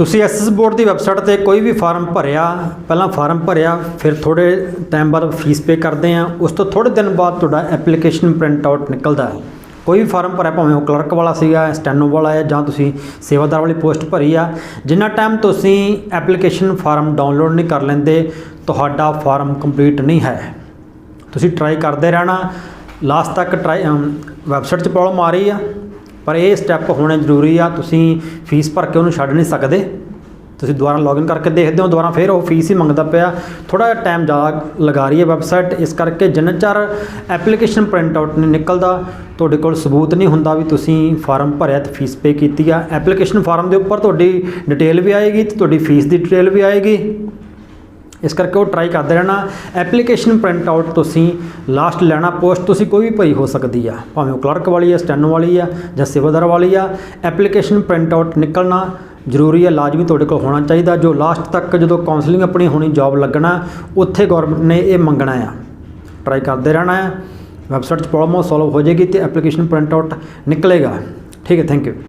ਤੁਸੀਂ SS board ਦੀ website ਤੇ ਕੋਈ ਵੀ ਫਾਰਮ ਭਰਿਆ, ਪਹਿਲਾਂ ਫਾਰਮ ਭਰਿਆ, ਫਿਰ ਥੋੜੇ ਟਾਈਮ ਬਾਅਦ ਫੀਸ ਪੇ ਕਰਦੇ ਆ, ਉਸ ਤੋਂ ਥੋੜੇ ਦਿਨ ਬਾਅਦ ਤੁਹਾਡਾ ਐਪਲੀਕੇਸ਼ਨ ਪ੍ਰਿੰਟ ਆਊਟ ਨਿਕਲਦਾ ਹੈ। ਕੋਈ ਵੀ ਫਾਰਮ ਭਰਿਆ, ਭਾਵੇਂ ਉਹ ਕਲਰਕ ਵਾਲਾ ਸੀਗਾ, ਸਟੈਨੋ ਵਾਲਾ ਹੈ, ਜਾਂ ਤੁਸੀਂ ਸੇਵਾਦਾਰ ਵਾਲੀ ਪੋਸਟ ਭਰੀ ਆ, ਜਿੰਨਾ ਟਾਈਮ ਤੁਸੀਂ ਐਪਲੀਕੇਸ਼ਨ ਫਾਰਮ ਡਾਊਨਲੋਡ ਨਹੀਂ ਕਰ ਲੈਂਦੇ, ਤੁਹਾਡਾ ਫਾਰਮ ਕੰਪਲੀਟ ਨਹੀਂ ਹੈ। ਤੁਸੀਂ ਟਰਾਈ ਕਰਦੇ ਰਹਿਣਾ। ਲਾਸਟ ਤੱਕ ਟਰਾਈ ਵੈਬਸਾਈਟ 'ਚ ਪ੍ਰੋਬਲਮ ਆ ਰਹੀ ਆ। ਪਰ ਇਹ ਸਟੈਪ ਹੋਣੇ ਜ਼ਰੂਰੀ ਆ, ਤੁਸੀਂ ਫੀਸ ਭਰ ਕੇ ਉਹਨੂੰ ਛੱਡ ਨਹੀਂ ਸਕਦੇ। ਤੁਸੀਂ ਦੁਬਾਰਾ ਲੌਗਇਨ ਕਰਕੇ ਦੇਖਦੇ ਹੋ, ਦੁਬਾਰਾ ਫਿਰ ਉਹ ਫੀਸ ਹੀ ਮੰਗਦਾ ਪਿਆ। ਥੋੜਾ ਜਿਹਾ ਟਾਈਮ ਜ਼ਿਆਦਾ ਲਗਾ ਰਹੀ ਹੈ ਵੈਬਸਾਈਟ ਇਸ ਕਰਕੇ ਜਿੰਨਾ ਚਿਰ ਐਪਲੀਕੇਸ਼ਨ ਪ੍ਰਿੰਟ ਆਊਟ ਨਹੀਂ ਨਿਕਲਦਾ, ਤੁਹਾਡੇ ਕੋਲ ਸਬੂਤ ਨਹੀਂ ਹੁੰਦਾ ਵੀ ਤੁਸੀਂ ਫਾਰਮ ਭਰਿਆ ਤੇ ਫੀਸ ਪੇ ਕੀਤੀ ਆ। ਐਪਲੀਕੇਸ਼ਨ ਫਾਰਮ ਦੇ ਉੱਪਰ ਤੁਹਾਡੀ ਡਿਟੇਲ ਵੀ ਆਏਗੀ ਤੇ ਤੁਹਾਡੀ ਫੀਸ ਦੀ ਡਿਟੇਲ ਵੀ ਆਏਗੀ। ਇਸ ਕਰਕੇ ਉਹ ਟਰਾਈ ਕਰਦੇ ਰਹਿਣਾ। ਐਪਲੀਕੇਸ਼ਨ ਪ੍ਰਿੰਟ ਆਊਟ ਤੁਸੀਂ ਲਾਸਟ ਲੈਣਾ ਪੋਸਟ ਤੁਸੀਂ ਕੋਈ ਵੀ ਭਰੀ ਹੋ ਸਕਦੀ ਆ। ਭਾਵੇਂ ਉਹ ਕਲਰਕ ਵਾਲੀ ਆ ਸਟੈਨੋ ਵਾਲੀ ਆ ਜਾਂ ਸੇਵਾਦਾਰ ਵਾਲੀ ਆ। ਐਪਲੀਕੇਸ਼ਨ ਪ੍ਰਿੰਟ ਆਊਟ ਨਿਕਲਣਾ ਜ਼ਰੂਰੀ ਹੈ ਲਾਜ਼ਮੀ ਤੁਹਾਡੇ ਕੋਲ ਹੋਣਾ ਚਾਹੀਦਾ। ਜੋ ਲਾਸਟ ਤੱਕ ਜਦੋਂ ਕਾਉਂਸਲਿੰਗ ਆਪਣੀ ਹੋਣੀ ਜੌਬ ਲੱਗਣਾ, ਉੱਥੇ ਗਵਰਨਮੈਂਟ ਨੇ ਇਹ ਮੰਗਣਾ ਆ। ਟਰਾਈ ਕਰਦੇ ਰਹਿਣਾ ਹੈ ਵੈਬਸਾਈਟ 'ਚ ਪ੍ਰੋਬਲਮ ਸੋਲਵ ਹੋ ਜਾਏਗੀ ਤੇ ਐਪਲੀਕੇਸ਼ਨ ਪ੍ਰਿੰਟ ਆਊਟ ਨਿਕਲੇਗਾ। ਠੀਕ ਹੈ ਥੈਂਕ ਯੂ